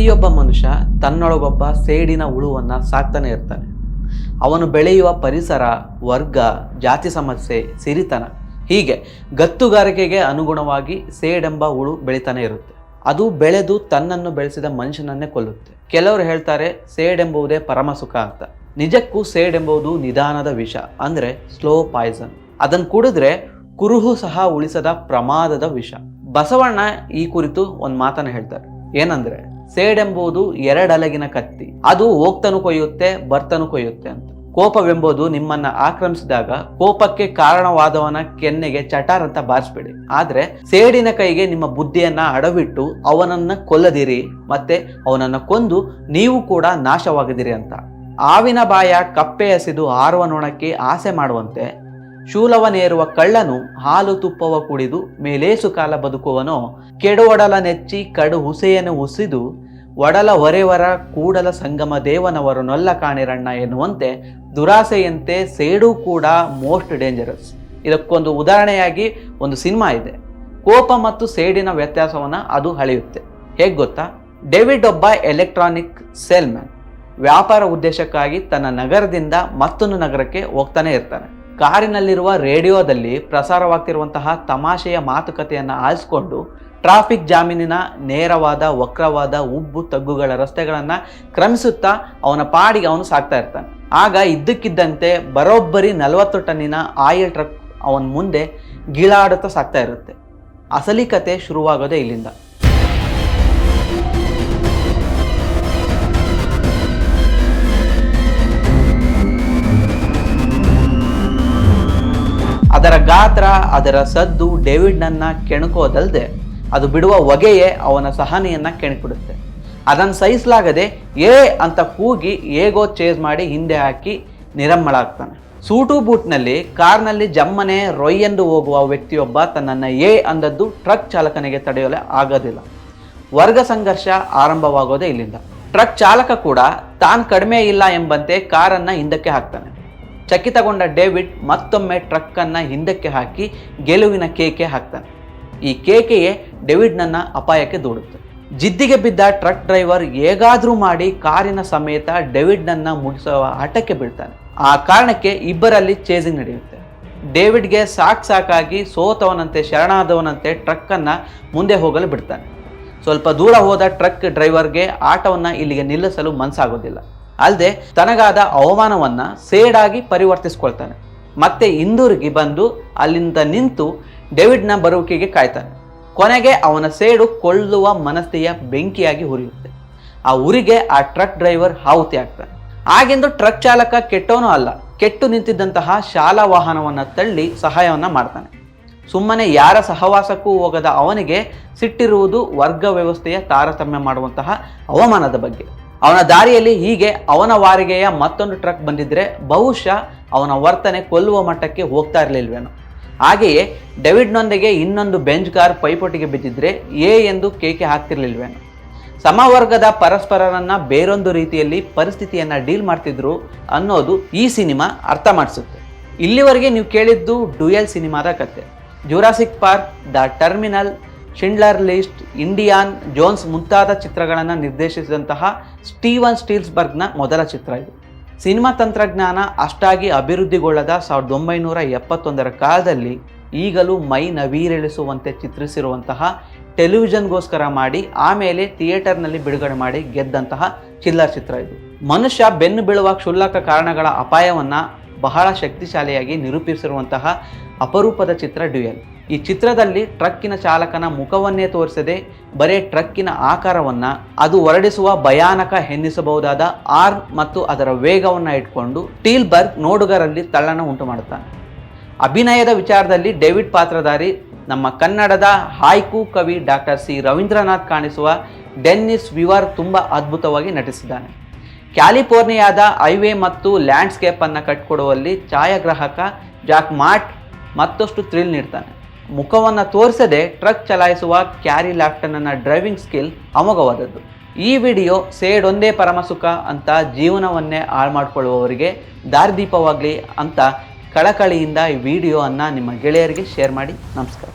ಪ್ರತಿಯೊಬ್ಬ ಮನುಷ್ಯ ತನ್ನೊಳಗೊಬ್ಬ ಸೇಡಿನ ಹುಳುವನ್ನು ಸಾಕ್ತಾನೆ ಇರ್ತಾನೆ. ಅವನು ಬೆಳೆಯುವ ಪರಿಸರ, ವರ್ಗ, ಜಾತಿ ಸಮಸ್ಯೆ, ಸಿರಿತನ ಹೀಗೆ ಗತ್ತುಗಾರಿಕೆಗೆ ಅನುಗುಣವಾಗಿ ಸೇಡೆಂಬ ಹುಳು ಬೆಳಿತಾನೆ ಇರುತ್ತೆ. ಅದು ಬೆಳೆದು ತನ್ನನ್ನು ಬೆಳೆಸಿದ ಮನುಷ್ಯನನ್ನೇ ಕೊಲ್ಲುತ್ತೆ. ಕೆಲವರು ಹೇಳ್ತಾರೆ ಸೇಡೆಂಬುವುದೇ ಪರಮ ಸುಖ ಅಂತ. ನಿಜಕ್ಕೂ ಸೇಡೆಂಬುದು ನಿಧಾನದ ವಿಷ ಅಂದರೆ ಸ್ಲೋ ಪಾಯ್ಸನ್ ಅದನ್ನು ಕುಡಿದ್ರೆ ಕುರುಹು ಸಹ ಉಳಿಸದ ಪ್ರಮಾದದ ವಿಷ. ಬಸವಣ್ಣ ಈ ಕುರಿತು ಒಂದು ಮಾತನ್ನ ಹೇಳ್ತಾರೆ. ಏನಂದ್ರೆ ಸೇಡೆಂಬುದು ಎರಡಲಗಿನ ಕತ್ತಿ. ಅದು ಹೋಗ್ತನು ಕೊಯ್ಯುತ್ತೆ, ಬರ್ತನು ಕೊಯ್ಯುತ್ತೆ ಅಂತ. ಕೋಪವೆಂಬುದು ನಿಮ್ಮನ್ನ ಆಕ್ರಮಿಸಿದಾಗ ಕೋಪಕ್ಕೆ ಕಾರಣವಾದವನ ಕೆನ್ನೆಗೆ ಚಟಾರ್ ಅಂತ ಬಾರಿಸ್ಬೇಡಿ. ಆದ್ರೆ ಸೇಡಿನ ಕೈಗೆ ನಿಮ್ಮ ಬುದ್ಧಿಯನ್ನ ಅಡವಿಟ್ಟು ಅವನನ್ನ ಕೊಲ್ಲದಿರಿ, ಮತ್ತೆ ಅವನನ್ನ ಕೊಂದು ನೀವು ಕೂಡ ನಾಶವಾಗದಿರಿ ಅಂತ. ಆವಿನ ಬಾಯ ಕಪ್ಪೆ ಎಸೆದು ಆರುವ ನೋಣಕ್ಕೆ ಆಸೆ ಮಾಡುವಂತೆ ಶೂಲವನೇರುವ ಕಳ್ಳನು ಹಾಲು ತುಪ್ಪವ ಕುಡಿದು ಮೇಲೇಸು ಕಾಲ ಬದುಕುವನೋ, ಕೆಡುವಡಲ ನೆಚ್ಚಿ ಕಡು ಹುಸೆಯನ್ನು ಉಸಿದು, ಒಡಲ ಹೊರೆವರ ಕೂಡಲ ಸಂಗಮ ದೇವನವರು ನೊಲ್ಲ ಕಾಣಿರಣ್ಣ ಎನ್ನುವಂತೆ ದುರಾಸೆಯಂತೆ ಸೇಡು ಕೂಡ ಮೋಸ್ಟ್ ಡೇಂಜರಸ್. ಇದಕ್ಕೊಂದು ಉದಾಹರಣೆಯಾಗಿ ಒಂದು ಸಿನಿಮಾ ಇದೆ. ಕೋಪ ಮತ್ತು ಸೇಡಿನ ವ್ಯತ್ಯಾಸವನ್ನ ಅದು ಹಳೆಯುತ್ತೆ ಹೇಗೆ ಗೊತ್ತಾ? ಡೇವಿಡ್ ಒಬ್ಬ ಎಲೆಕ್ಟ್ರಾನಿಕ್ ಸೇಲ್ಮ್ಯಾನ್. ವ್ಯಾಪಾರ ಉದ್ದೇಶಕ್ಕಾಗಿ ತನ್ನ ನಗರದಿಂದ ಮತ್ತೊಂದು ನಗರಕ್ಕೆ ಹೋಗ್ತಾನೆ ಇರ್ತಾನೆ. ಕಾರಿನಲ್ಲಿರುವ ರೇಡಿಯೋದಲ್ಲಿ ಪ್ರಸಾರವಾಗ್ತಿರುವಂತಹ ತಮಾಷೆಯ ಮಾತುಕತೆಯನ್ನು ಆಲಿಸ್ಕೊಂಡು ಟ್ರಾಫಿಕ್ ಜಾಮೀನಿನ ನೇರವಾದ, ವಕ್ರವಾದ, ಉಬ್ಬು ತಗ್ಗುಗಳ ರಸ್ತೆಗಳನ್ನು ಕ್ರಮಿಸುತ್ತಾ ಅವನ ಪಾಡಿಗೆ ಅವನು ಸಾಕ್ತಾ ಇರ್ತಾನೆ. ಆಗ ಇದ್ದಕ್ಕಿದ್ದಂತೆ ಬರೋಬ್ಬರಿ ನಲವತ್ತು ಟನ್ನಿನ ಆಯಿಲ್ ಟ್ರಕ್ ಅವನ ಮುಂದೆ ಗೀಳಾಡುತ್ತಾ ಸಾಕ್ತಾ ಇರುತ್ತೆ. ಅಸಲಿ ಕತೆ ಶುರುವಾಗೋದೇ ಇಲ್ಲಿಂದ. ಅದರ ಗಾತ್ರ, ಅದರ ಸದ್ದು ಡೇವಿಡ್ನನ್ನು ಕೆಣಕೋದಲ್ಲದೆ ಅದು ಬಿಡುವ ಹೊಗೆಯೇ ಅವನ ಸಹನೆಯನ್ನು ಕೆಣಕಿಡುತ್ತೆ ಅದನ್ನು ಸಹಿಸಲಾಗದೆ, ಏ ಅಂತ ಕೂಗಿ ಹೇಗೋ ಚೇಸ್ ಮಾಡಿ ಹಿಂದೆ ಹಾಕಿ ನಿರಮ್ಮಳಾಗ್ತಾನೆ. ಸೂಟು ಬೂಟ್ನಲ್ಲಿ, ಕಾರ್ನಲ್ಲಿ ಜಮ್ಮನೆ ರೊಯ್ಯೆಂದು ಹೋಗುವ ವ್ಯಕ್ತಿಯೊಬ್ಬ ತನ್ನನ್ನು ಏ ಅಂದದ್ದು ಟ್ರಕ್ ಚಾಲಕನಿಗೆ ತಡೆಯಲು ಆಗೋದಿಲ್ಲ. ವರ್ಗ ಸಂಘರ್ಷ ಆರಂಭವಾಗೋದೇ ಇಲ್ಲಿಂದ. ಟ್ರಕ್ ಚಾಲಕ ಕೂಡ, ತಾನು ಕಡಿಮೆ ಇಲ್ಲ ಎಂಬಂತೆ ಕಾರನ್ನು ಹಿಂದಕ್ಕೆ ಹಾಕ್ತಾನೆ. ಚಕಿತಗೊಂಡ ಡೇವಿಡ್ ಮತ್ತೊಮ್ಮೆ ಟ್ರಕ್ಕನ್ನು ಹಿಂದಕ್ಕೆ ಹಾಕಿ ಗೆಲುವಿನ ಕೇಕೆ ಹಾಕ್ತಾನೆ. ಈ ಕೇಕೆಯೇ ಡೇವಿಡ್ನನ್ನ ಅಪಾಯಕ್ಕೆ ದೂಡುತ್ತೆ. ಜಿದ್ದಿಗೆ ಬಿದ್ದ ಟ್ರಕ್ ಡ್ರೈವರ್ ಹೇಗಾದರೂ ಮಾಡಿ ಕಾರಿನ ಸಮೇತ ಡೇವಿಡ್ನನ್ನ ಮುಗಿಸುವ ಆಟಕ್ಕೆ ಬೀಳ್ತಾನೆ. ಆ ಕಾರಣಕ್ಕೆ ಇಬ್ಬರಲ್ಲಿ ಚೇಜಿಂಗ್ ನಡೆಯುತ್ತೆ. ಡೇವಿಡ್ಗೆ ಸಾಕ್ ಸಾಕಾಗಿ ಸೋತವನಂತೆ, ಶರಣಾದವನಂತೆ ಟ್ರಕ್ಕನ್ನು ಮುಂದೆ ಹೋಗಲು ಬಿಡ್ತಾನೆ. ಸ್ವಲ್ಪ ದೂರ ಹೋದ ಟ್ರಕ್ ಡ್ರೈವರ್ಗೆ ಆಟವನ್ನು ಇಲ್ಲಿಗೆ ನಿಲ್ಲಿಸಲು ಮನಸ್ಸಾಗೋದಿಲ್ಲ. ಅಲ್ಲದೆ ತನಗಾದ ಅವಮಾನವನ್ನು ಸೇಡಾಗಿ ಪರಿವರ್ತಿಸ್ಕೊಳ್ತಾನೆ. ಮತ್ತೆ ಇಂದೂರಿಗೆ ಬಂದು ಅಲ್ಲಿಂದ ನಿಂತು ಡೇವಿಡ್ನ ಬರುವಿಕೆಗೆ ಕಾಯ್ತಾನೆ. ಕೊನೆಗೆ ಅವನ ಸೇಡು ಕೊಳ್ಳುವ ಮನಸ್ಥೆಯ ಬೆಂಕಿಯಾಗಿ ಉರಿಯುತ್ತೆ. ಆ ಉರಿಗೆ ಆ ಟ್ರಕ್ ಡ್ರೈವರ್ ಆಹುತಿ ಆಗ್ತಾನೆ. ಆಗಿಂದು ಟ್ರಕ್ ಚಾಲಕ ಕೆಟ್ಟವನು ಅಲ್ಲ, ಕೆಟ್ಟು ನಿಂತಿದ್ದಂತಹ ಶಾಲಾ ವಾಹನವನ್ನು ತಳ್ಳಿ ಸಹಾಯವನ್ನ ಮಾಡ್ತಾನೆ. ಸುಮ್ಮನೆ ಯಾರ ಸಹವಾಸಕ್ಕೂ ಹೋಗದ ಅವನಿಗೆ ಸಿಟ್ಟಿರುವುದು ವರ್ಗ ವ್ಯವಸ್ಥೆಯ ತಾರತಮ್ಯ ಮಾಡುವಂತಹ ಅವಮಾನದ ಬಗ್ಗೆ. ಅವನ ದಾರಿಯಲ್ಲಿ ಹೀಗೆ ಅವನ ವಾರಿಗೆಯ ಮತ್ತೊಂದು ಟ್ರಕ್ ಬಂದಿದ್ದರೆ ಬಹುಶಃ ಅವನ ವರ್ತನೆ ಕೊಲ್ಲುವ ಮಟ್ಟಕ್ಕೆ ಹೋಗ್ತಾ ಇರಲಿಲ್ವೇನೋ. ಹಾಗೆಯೇ ಡೆವಿಡ್ನೊಂದಿಗೆ ಇನ್ನೊಂದು ಬೆಂಚ್ ಕಾರ್ ಪೈಪೋಟಿಗೆ ಬಿದ್ದಿದ್ರೆ ಏ ಎಂದು ಕೇಕೆ ಹಾಕ್ತಿರ್ಲಿಲ್ವೇನೋ. ಸಮವರ್ಗದ ಪರಸ್ಪರರನ್ನ ಬೇರೊಂದು ರೀತಿಯಲ್ಲಿ ಪರಿಸ್ಥಿತಿಯನ್ನು ಡೀಲ್ ಮಾಡ್ತಿದ್ರು ಅನ್ನೋದು ಈ ಸಿನಿಮಾ ಅರ್ಥ ಮಾಡಿಸುತ್ತೆ. ಇಲ್ಲಿವರೆಗೆ ನೀವು ಕೇಳಿದ್ದು ಡುಯಲ್ ಸಿನಿಮಾದ ಕತೆ. Jurassic Park, the Terminal Schindler list Indiana Jones ಮುಂತಾದ ಚಿತ್ರಗಳನ್ನು ನಿರ್ದೇಶಿಸಿದಂತಹ ಸ್ಟೀವನ್ ಸ್ಟೀಲ್ಸ್ಬರ್ಗ್ನ ಮೊದಲ ಚಿತ್ರ ಇದು. ಸಿನಿಮಾ ತಂತ್ರಜ್ಞಾನ ಅಷ್ಟಾಗಿ ಅಭಿವೃದ್ಧಿಗೊಳ್ಳದ ಸಾವಿರದ ಒಂಬೈನೂರ ಎಪ್ಪತ್ತೊಂದರ ಕಾಲದಲ್ಲಿ ಈಗಲೂ ಮೈ ನವೀರೆಳಿಸುವಂತೆ ಚಿತ್ರಿಸಿರುವಂತಹ ಟೆಲಿವಿಷನ್ಗೋಸ್ಕರ ಮಾಡಿ, ಆಮೇಲೆ ಥಿಯೇಟರ್ನಲ್ಲಿ ಬಿಡುಗಡೆ ಮಾಡಿ ಗೆದ್ದಂತಹ ಚಿಲ್ಲರ್ ಚಿತ್ರ ಇದು. ಮನುಷ್ಯ ಬೆನ್ನು ಬೀಳುವ ಕ್ಷುಲ್ಲಕ ಕಾರಣಗಳ ಅಪಾಯವನ್ನು ಬಹಳ ಶಕ್ತಿಶಾಲಿಯಾಗಿ ನಿರೂಪಿಸಿರುವಂತಹ ಅಪರೂಪದ ಚಿತ್ರ ಡ್ಯೂಯಲ್. ಈ ಚಿತ್ರದಲ್ಲಿ ಟ್ರಕ್ಕಿನ ಚಾಲಕನ ಮುಖವನ್ನೇ ತೋರಿಸದೆ ಬರೇ ಟ್ರಕ್ಕಿನ ಆಕಾರವನ್ನು ಅದು ಹೊರಡಿಸುವ ಭಯಾನಕ ಎನ್ನಿಸಬಹುದಾದ ಆರ್ ಮತ್ತು ಅದರ ವೇಗವನ್ನು ಇಟ್ಕೊಂಡು ಟೀಲ್ಬರ್ಗ್ ನೋಡುಗರಲ್ಲಿ ತಳ್ಳನ ಉಂಟು ಮಾಡುತ್ತಾನೆ. ಅಭಿನಯದ ವಿಚಾರದಲ್ಲಿ ಡೇವಿಡ್ ಪಾತ್ರಧಾರಿ, ನಮ್ಮ ಕನ್ನಡದ ಹಾಯ್ಕು ಕವಿ ಡಾಕ್ಟರ್ ಸಿ. ರವೀಂದ್ರನಾಥ್ ಕಾಣಿಸುವ ಡೆನ್ನಿಸ್ ವಿವರ್ ತುಂಬ ಅದ್ಭುತವಾಗಿ ನಟಿಸಿದ್ದಾನೆ. ಕ್ಯಾಲಿಫೋರ್ನಿಯಾದ ಹೈವೇ ಮತ್ತು ಲ್ಯಾಂಡ್ಸ್ಕೇಪನ್ನು ಕಟ್ಕೊಡುವಲ್ಲಿ ಛಾಯಾಗ್ರಾಹಕ ಜಾಕ್ ಮಾರ್ಟ್ ಮತ್ತಷ್ಟು ಥ್ರಿಲ್ ನೀಡ್ತಾನೆ. ಮುಖವನ್ನು ತೋರಿಸದೆ ಟ್ರಕ್ ಚಲಾಯಿಸುವ ಕ್ಯಾರಿ ಲ್ಯಾಫ್ಟನ್ನ ಡ್ರೈವಿಂಗ್ ಸ್ಕಿಲ್ ಅಮೋಘವಾದದ್ದು. ಈ ವಿಡಿಯೋ ಸೇಡ್ ಒಂದೇ ಪರಮಸುಖ ಅಂತ ಜೀವನವನ್ನೇ ಹಾಳು ಮಾಡಿಕೊಳ್ಳುವವರಿಗೆ ದಾರಿದೀಪವಾಗಲಿ ಅಂತ ಕಳಕಳಿಯಿಂದ ಈ ವಿಡಿಯೋವನ್ನು ನಿಮ್ಮ ಗೆಳೆಯರಿಗೆ ಶೇರ್ ಮಾಡಿ. ನಮಸ್ಕಾರ.